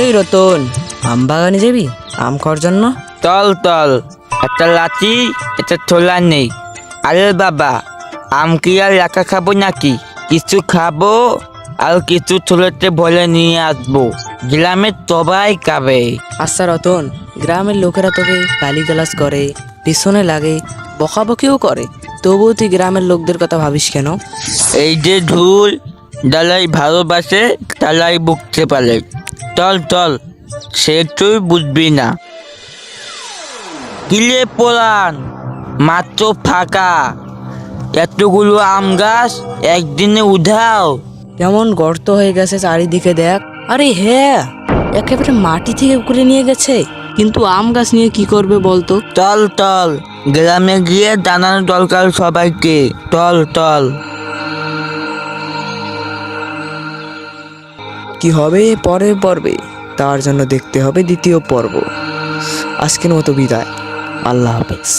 এই রতন আম বাগানে যাবি? আম খাওয়ার জন্য? তল তল একটা লাঠি একটা ছোলা নেই। আরে বাবা আম কি আর একা খাব নাকি? কিছু খাব আর কিছু ছোলাতে ভরে নিয়ে আসব। গ্রামের সবাই খাবে। আচ্ছা রতন গ্রামের লোকেরা তোকে গালি গালাজ করে পিছনে লাগে বকাবকিও করে। তবুও তুই গ্রামের লোকদের কথা ভাবিস কেন? এই যে ঢুল ডালাই ভালোবাসে তালাই বুকতে পারে। চল চল সে তুই বুঝবি না। কিলে পোলান মাত্র ফাঁকা। এতগুলো আম গাছ একদিনে উধাও। কেমন গর্ত হয়ে গেছে চারিদিকে দেখ। আরে হ্যাঁ একেবারে মাটি থেকে করে নিয়ে গেছে। কিন্তু আম গাছ নিয়ে কি করবে বলতো? চল চল গ্রামে গিয়ে জানানো দরকার সবাইকে। চল চল। কি হবে পরের পর্বে, তার জন্য দেখতে হবে দ্বিতীয় পর্ব। আজকের মতো বিদায়। আল্লাহ হাফেজ।